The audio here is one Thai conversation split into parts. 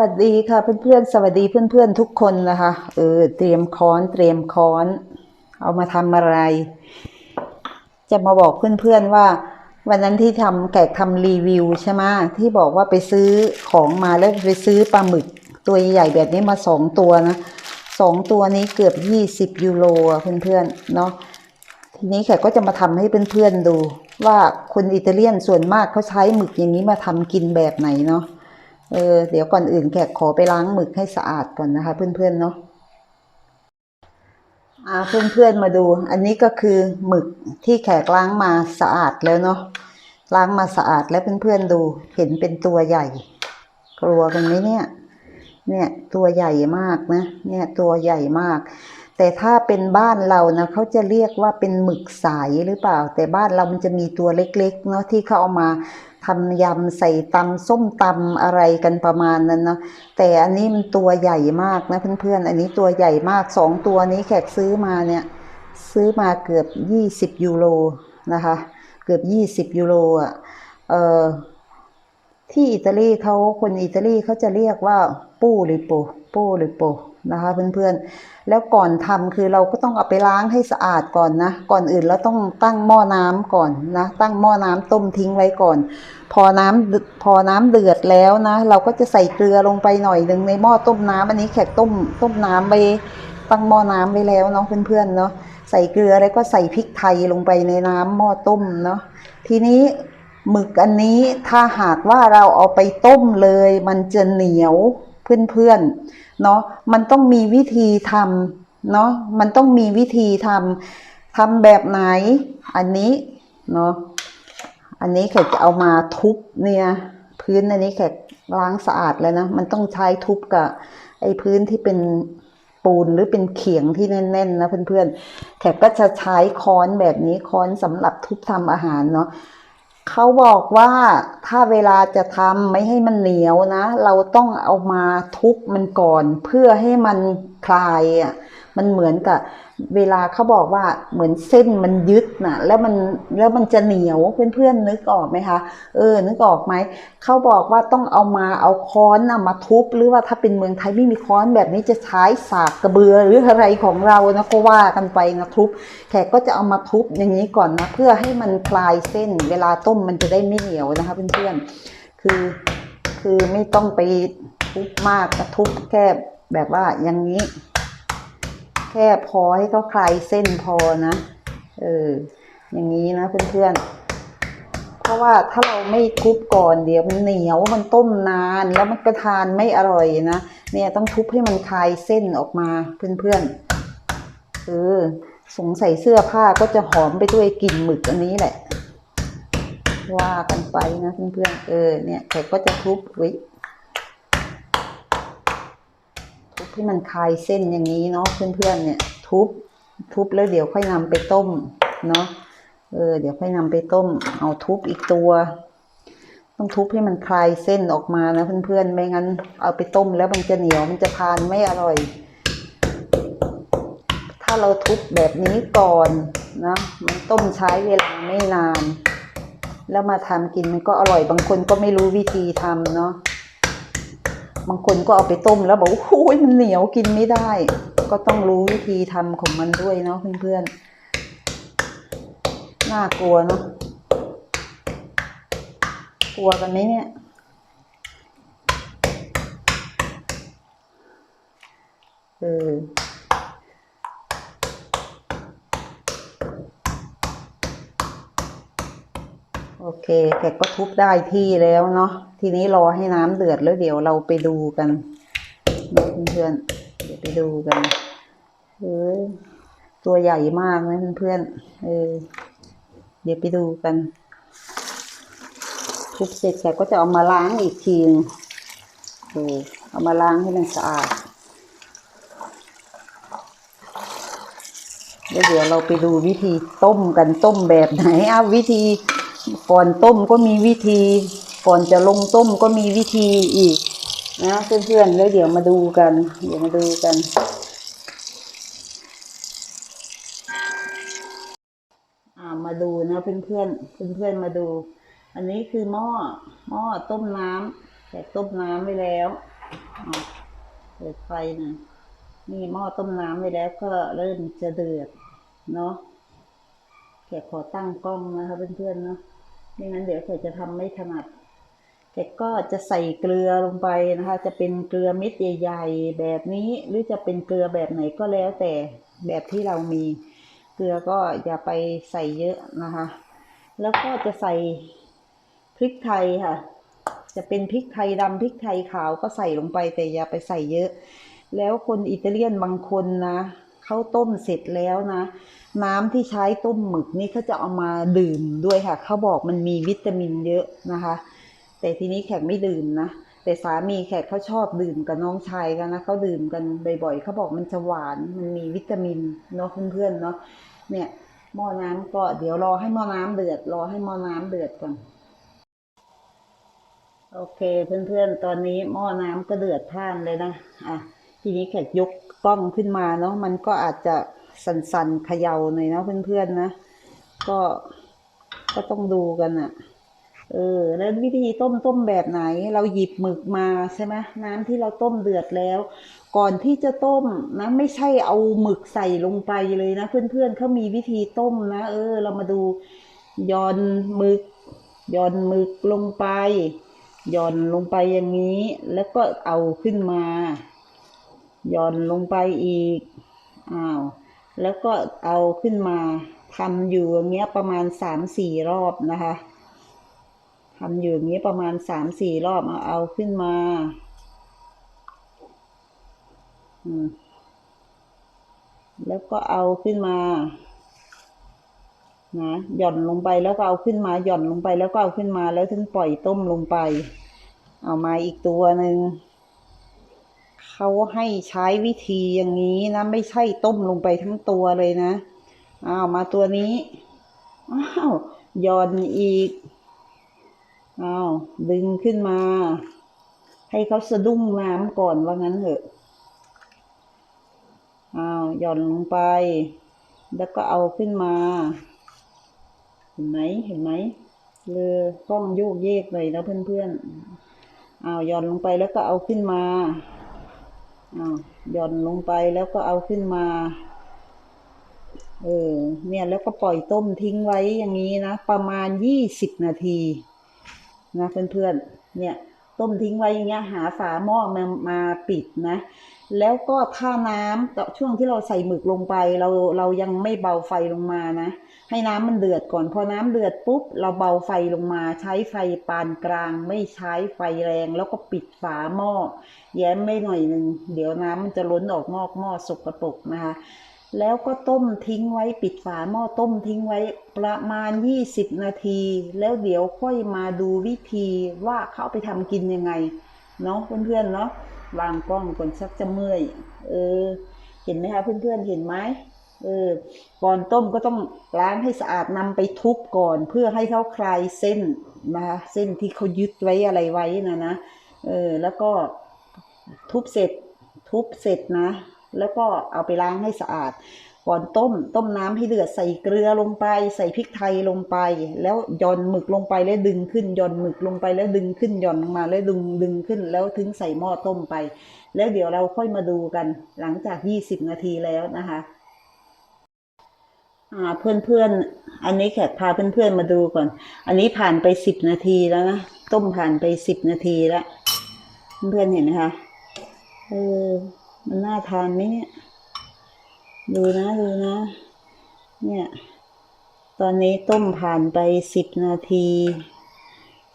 สวัสดีค่ะเพื่อนๆ สวัสดีเพื่อนๆทุกคนนะคะ เออ เตรียมค้อนเตรียมค้อน เอามาทำอะไร จะมาบอกเพื่อนๆว่า วันนั้นที่ทำแกกทำรีวิวใช่ไหมที่บอกว่าไปซื้อของมาแล้วไปซื้อปลาหมึก ตัวใหญ่แบบนี้มาสองตัวนะสองตัวนี้เกือบยี่สิบยูโรเพื่อนๆเนาะทีนี้แขกก็จะมาทำให้เพื่อนๆดู ว่าคนอิตาเลียนส่วนมากเขาใช้หมึกอย่างนี้มาทำกินแบบไหนเนาะ เออเดี๋ยวก่อนอื่นแขกขอไปล้างหมึกให้สะอาดก่อนนะคะ เพื่อนๆเนาะอ่าเพื่อนๆมาดู อันนี้ก็คือหมึกที่แขกล้างมาสะอาดแล้วเนาะล้างมาสะอาดแล้วเพื่อนๆดู เห็นเป็นตัวใหญ่ กลัวกันไหมเนี่ย เนี่ยตัวใหญ่มากนะ เนี่ยตัวใหญ่มาก แต่ถ้าเป็นบ้านเรานะเขาจะเรียกว่าเป็นหมึกสายหรือเปล่า แต่บ้านเรามันจะมีตัวเล็กๆเนาะที่เขาเอามาทำยำใส่ตำส้มตำอะไรกันประมาณนั้นเนาะแต่อันนี้มันตัวใหญ่มากนะเพื่อนๆ อันนี้ตัวใหญ่มากสองตัวนี้แขกซื้อมาเนี่ยซื้อมาเกือบยี่สิบยูโรนะคะเกือบยี่สิบยูโรอะเออที่อิตาลีเขาคนอิตาลีเขาจะเรียกว่าปูริโปปูริโปนะคะเพื่อนๆ แล้วก่อนทำคือเราก็ต้องเอาไปล้างให้สะอาดก่อนนะ ก่อนอื่นเราต้องตั้งหม้อน้ำก่อนนะ ตั้งหม้อน้ำต้มทิ้งไว้ก่อน พอน้ำเดือพอน้ำเดือดแล้วนะ เราก็จะใส่เกลือลงไปหน่อยหนึ่งในหม้อต้มน้ำอันนี้แขกต้มต้มน้ำไปตั้งหม้อน้ำไว้แล้วเนาะเพื่อนๆเนาะ ใส่เกลือแล้วก็ใส่พริกไทยลงไปในน้ำหม้อต้มเนาะ ทีนี้หมึกอันนี้ถ้าหากว่าเราเอาไปต้มเลย มันจะเหนียว เพื่อนๆเนาะมันต้องมีวิธีทำเนาะมันต้องมีวิธีทำทำแบบไหน อันนี้เนาะอันนี้แขกจะเอามาทุบเนี่ย พื้นอันนี้แขกล้างสะอาดแล้วนะ มันต้องใช้ทุบกับไอ้พื้นที่เป็นปูนหรือเป็นเขียงที่แน่นๆนะเพื่อนๆแขกก็จะใช้ค้อนแบบนี้ค้อนสำหรับทุบทำอาหารเนาะ เขาบอกว่าถ้าเวลาจะทำไม่ให้มันเหนียวนะ เราต้องเอามาทุบมันก่อน เพื่อให้มันคลายอะมันเหมือนกับเวลาเขาบอกว่าเหมือนเส้นมันยึดนะแล้วมันแล้วมันจะเหนียวเพื่อนๆนึกออกไหมคะเออนึกออกไหมเขาบอกว่าต้องเอามาเอาค้อนนะมาทุบ หรือว่าถ้าเป็นเมืองไทยไม่มีค้อนแบบนี้จะใช้สากกระเบือหรืออะไรของเรานะก็ว่ากันไปนะทุบแขกก็จะเอามาทุบอย่างนี้ก่อนนะเพื่อให้มันคลายเส้น เวลาต้มมันจะได้ไม่เหนียวนะคะเพื่อนๆคือคือไม่ต้องไปทุบมากนะทุบแค่แบบว่าอย่างนี้ ค่พอให้เขาคลายเส้นพอนะ เออ อย่างนี้นะเพื่อนๆ เพราะว่าถ้าเราไม่ทุบก่อนเดี๋ยวมันเหนียวมันต้มนานแล้วมันก็ทานไม่อร่อยนะ เนี่ยต้องทุบให้มันคลายเส้นออกมาเพื่อนๆ เออ สงสัยเสื้อผ้าก็จะหอมไปด้วยกลิ่นหมึกอันนี้แหละ ว่ากันไปนะเพื่อนๆ เออ เนี่ยแขกก็จะทุบไว้ ทุบให้มันคลายเส้นอย่างนี้เนาะเพื่อนๆเนี่ย ทุบ ทุบแล้วเดี๋ยวค่อยนำไปต้ม เนาะเออเดี๋ยวค่อยนำไปต้ม เอาทุบอีกตัว ต้องทุบให้มันคลายเส้นออกมานะเพื่อนๆไม่งั้น เอาไปต้มแล้วมันจะเหนียวมันจะทานไม่อร่อย ถ้าเราทุบแบบนี้ก่อนนะมันต้มใช้เวลาไม่นาน แล้วมาทำกินมันก็อร่อยบางคนก็ไม่รู้วิธีทำเนาะ บางคนก็เอาไปต้มแล้วบอกโอ้ยมันเหนียวกินไม่ได้ ก็ต้องรู้วิธีทำของมันด้วยเนาะเพื่อนๆ น่ากลัวเนาะ กลัวกันไหมเนี่ย เออ เคแกก็ทุบได้ที่แล้วเนาะ ทีนี้รอให้น้ำเดือดแล้วเดี๋ยวเราไปดูกันนเพื่อนเดี๋ยวไปดูกันเออตัวใหญ่มากนะเพื่อนเออ เดี๋ยวไปดูกัน ทุบเสร็จแกก็จะเอามาล้างอีกทีนึงเออเอามาล้างให้มันสะอาดแล้วเดี๋ยวเราไปดูวิธีต้มกันต้มแบบไหนอ้าวิธี ก่อนต้มก็มีวิธี ก่อนจะลงต้มก็มีวิธีอีกนะเพื่อนๆแล้วเดี๋ยวมาดูกัน เดี๋ยวมาดูกัน มาดูนะเพื่อนๆเพื่อนๆมาดู อันนี้คือหม้อหม้อต้มน้ำแต่ต้มน้ำไว้แล้วเปิดไฟนะนี่หม้อต้มน้ำไว้แล้วก็เริ่มจะเดือดเนาะแกขอตั้งกล้องนะคะเพื่อนๆเนาะ ไม่งั้นเดี๋ยวแกจะทำไม่ถนัดแกก็จะใส่เกลือลงไปนะคะ จะเป็นเกลือเม็ดใหญ่ๆแบบนี้หรือจะเป็นเกลือแบบไหนก็แล้วแต่แบบที่เรามี เกลือก็อย่าไปใส่เยอะนะคะ แล้วก็จะใส่พริกไทยค่ะ จะเป็นพริกไทยดำพริกไทยขาวก็ใส่ลงไปแต่อย่าไปใส่เยอะ แล้วคนอิตาเลียนบางคนนะ ข้าวต้มเสร็จแล้วนะ น้ำที่ใช้ต้มหมึกนี่เขาจะเอามาดื่มด้วยค่ะเขาบอกมันมีวิตามินเยอะนะคะ แต่ทีนี้แขกไม่ดื่มนะแต่สามีแขกเขาชอบดื่มกับน้องชายกันนะเขาดื่มกันบ่อยๆเขาบอกมันจะหวานมันมีวิตามินเนาะเพื่อนๆเนาะเนี่ยหม้อน้ำก็เดี๋ยวรอให้หม้อน้ำเดือดรอให้หม้อน้ำเดือดก่อนโอเคเพื่อนๆตอนนี้หม้อน้ำก็เดือดพล่านเลยนะอะทีนี้แขกยก กล้องขึ้นมาเนาะมันก็อาจจะสั่นๆเขย่าหน่อยนะเพื่อนๆนะ ก็ก็ต้องดูกันอะเออ แล้ววิธีต้มต้มแบบไหน เราหยิบหมึกมาใช่ไหมน้ำที่เราต้มเดือดแล้ว ก่อนที่จะต้มนะไม่ใช่เอาหมึกใส่ลงไปเลยนะ เพื่อนๆเขามีวิธีต้มนะเออ เรามาดูย่อนหมึกย่อนหมึกลงไปย่อนลงไปอย่างนี้ แล้วก็เอาขึ้นมา หย่อนลงไปอีกอ้าวแล้วก็เอาขึ้นมาทำอยู่อย่างเงี้ยประมาณสามสี่รอบนะคะทำอยู่อย่างนี้ยประมาณสามสี่รอบเอาเอาขึ้นมาอืมแล้วก็เอาขึ้นมานะหย่อนลงไปแล้วก็เอาขึ้นมาหย่อนลงไปแล้วก็เอาขึ้นมาแล้วถึงปล่อยต้มลงไป เอามาอีกตัวหนึ่ง เขาให้ใช้วิธีอย่างนี้นะ ไม่ใช่ต้มลงไปทั้งตัวเลยนะอ้าวมาตัวนี้อ้าวหย่อนอีกอ้าวดึงขึ้นมา ให้เขาสะดุ้งน้ำก่อนว่างั้นเถอะอ้าวหย่อนลงไป แล้วก็เอาขึ้นมา เห็นไหมเห็นไหมเรือกล้องโยกเยกเลยนะเพื่อนๆอ้าวหย่อนลงไปแล้วก็เอาขึ้นมา หย่อนลงไปแล้วก็เอาขึ้นมา เออ เนี่ยแล้วก็ปล่อยต้มทิ้งไว้อย่างนี้นะ ประมาณยี่สิบนาที นะเพื่อนๆ เนี่ย ต้มทิ้งไว้อย่างเงี้ย หาฝาหม้อมามาปิดนะ แล้วก็ถ้าน้ำช่วงที่เราใส่หมึกลงไป เราเรายังไม่เบาไฟลงมานะ ให้น้ำมันเดือดก่อน พอน้ำเดือดปุ๊บ เราเบาไฟลงมาใช้ไฟปานกลาง ไม่ใช้ไฟแรง แล้วก็ปิดฝาหม้อ แย้มไม่หน่อยหนึ่งเดี๋ยวน้ำมันจะล้นออกนอกหม้อสกปรกนะคะแล้วก็ต้มทิ้งไว้ปิดฝาหม้อต้มทิ้งไว้ประมาณ 20 นาที แล้วเดี๋ยวค่อยมาดูวิธีว่าเขาเอาไปทำกินยังไงเนาะเพื่อนๆเนาะวางกล้องก่อนชักจะเมื่อย เออ เห็นไหมคะเพื่อนๆเห็นไหม เออก่อนต้มก็ต้องล้างให้สะอาดนำไปทุบก่อน เพื่อให้เขาคลายเส้นนะคะเส้นที่เขายึดไว้อะไรไว้นะนะเออแล้วก็ทุบเสร็จทุบเสร็จนะ แล้วก็เอาไปล้างให้สะอาด ก่อนต้มต้มน้ำให้เดือดใส่เกลือลงไป ใส่พริกไทยลงไป แล้วหย่อนหมึกลงไปแล้วดึงขึ้นหย่อนหมึกลงไปแล้วดึงขึ้นหย่อนลงมาแล้วดึงดึงขึ้น แล้วถึงใส่หม้อต้มไป แล้วเดี๋ยวเราค่อยมาดูกันหลังจากยี่สิบนาทีแล้วนะคะ เพื่อนเพื่อนอันนี้แขกพาเพื่อนเพื่อนๆมาดูก่อน อันนี้ผ่านไปสิบนาทีแล้วนะ ต้มผ่านไปสิบนาทีแล้ว เพื่อนๆเห็นไหมคะ เออ มันน่าทานไหมเนี่ย ดูนะดูนะ เนี่ย ตอนนี้ต้มผ่านไปสิบนาที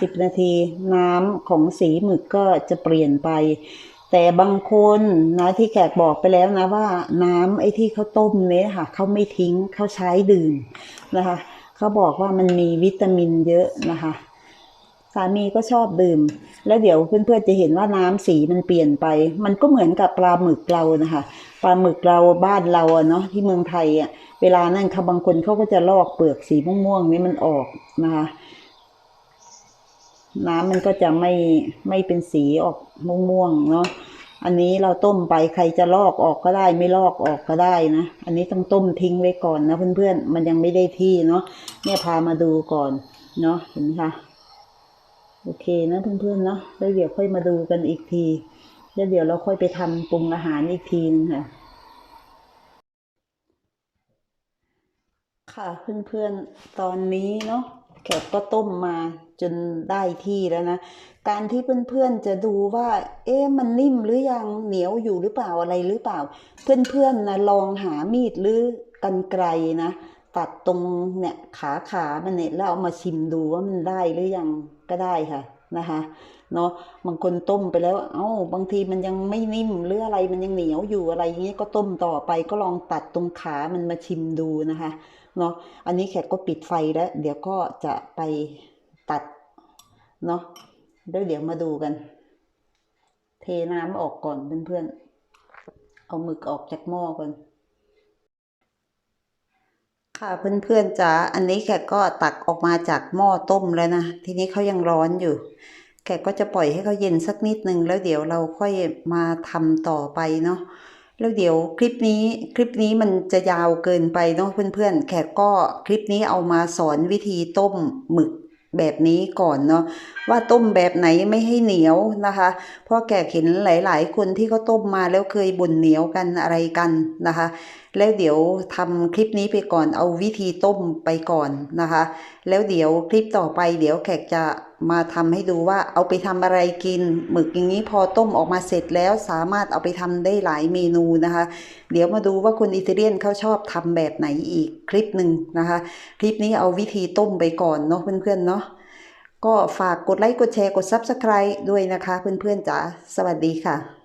สิบนาที น้ำของสีหมึกก็จะเปลี่ยนไป แต่บางคนนะที่แขกบอกไปแล้วนะว่าน้ำไอ้ที่เขาต้มเนี่ยค่ะเขาไม่ทิ้งเขาใช้ดื่มนะคะเขาบอกว่ามันมีวิตามินเยอะนะคะสามีก็ชอบดื่ม แล้วเดี๋ยวเพื่อนๆจะเห็นว่าน้ำสีมันเปลี่ยนไป มันก็เหมือนกับปลาหมึกเรานะคะปลาหมึกเราบ้านเราเนาะที่เมืองไทยอะเวลานั้นเขาบางคนเขาก็จะลอกเปลือกสีม่วงๆนี่มันออกนะคะ น้ำมันก็จะไม่ไม่เป็นสีออกม่วงๆเนาะอันนี้เราต้มไปใครจะลอกออกก็ได้ ไม่ลอกออกก็ได้นะ อันนี้ต้องต้มทิ้งไว้ก่อนนะเพื่อนๆ มันยังไม่ได้ที่เนาะเนี่ยพามาดูก่อนเนาะเห็นไหมคะโอเคนะเพื่อนๆเนาะแล้วเดี๋ยวค่อยมาดูกันอีกทีแล้วเดี๋ยวเราค่อยไปทำปรุงอาหารอีกทีนึงค่ะ ค่ะเพื่อนๆตอนนี้เนาะแขกก็ต้มมา จนได้ที่แล้วนะ การที่เพื่อนๆจะดูว่า เอ๊ะมันนิ่มหรือยังเหนียวอยู่หรือเปล่าอะไรหรือเปล่า เพื่อนๆนะลองหามีดหรือกันไกรนะตัดตรงเนี่ยขาขามันเนี่ยแล้วเอามาชิมดูว่ามันได้หรือยังก็ได้ค่ะนะคะเนาะบางคนต้มไปแล้ว เอ้าบางทีมันยังไม่นิ่มหรืออะไรมันยังเหนียวอยู่อะไรอย่างเงี้ยก็ต้มต่อไปก็ลองตัดตรงขามันมาชิมดูนะคะเนาะอันนี้แขกก็ปิดไฟแล้ว เดี๋ยวก็จะไป เนาะแล้วเดี๋ยวมาดูกัน เทน้ำออกก่อนเพื่อนๆ เอาหมึกออกจากหม้อก่อน ค่ะเพื่อนๆจ๋าอันนี้แขกก็ตักออกมาจากหม้อต้มแล้วนะ ทีนี้เขายังร้อนอยู่แขกก็จะปล่อยให้เขาเย็นสักนิดนึง แล้วเดี๋ยวเราค่อยมาทำต่อไปเนาะแล้วเดี๋ยวคลิปนี้คลิปนี้มันจะยาวเกินไปเนาะเพื่อนๆ แขกก็คลิปนี้เอามาสอนวิธีต้มหมึก แบบนี้ก่อนเนาะว่าต้มแบบไหนไม่ให้เหนียวนะคะเพราะแกเห็นหลาย ๆ คนที่เขาต้มมาแล้วเคยบ่นเหนียวกันอะไรกันนะคะแล้วเดี๋ยวทำคลิปนี้ไปก่อนเอาวิธีต้มไปก่อนนะคะ แล้วเดี๋ยวคลิปต่อไป เดี๋ยวแขกจะมาทำให้ดูว่าเอาไปทำอะไรกิน หมึกอย่างนี้พอต้มออกมาเสร็จแล้วสามารถเอาไปทำได้หลายเมนูนะคะ เดี๋ยวมาดูว่าคนอิตาเลียนเขาชอบทำแบบไหนอีกคลิปหนึ่งนะคะ คลิปนี้เอาวิธีต้มไปก่อนเนาะเพื่อนๆเนาะก็ฝากกดไลค์กดแชร์กด Subscribe ด้วยนะคะ เพื่อนๆจ๋าสวัสดีค่ะ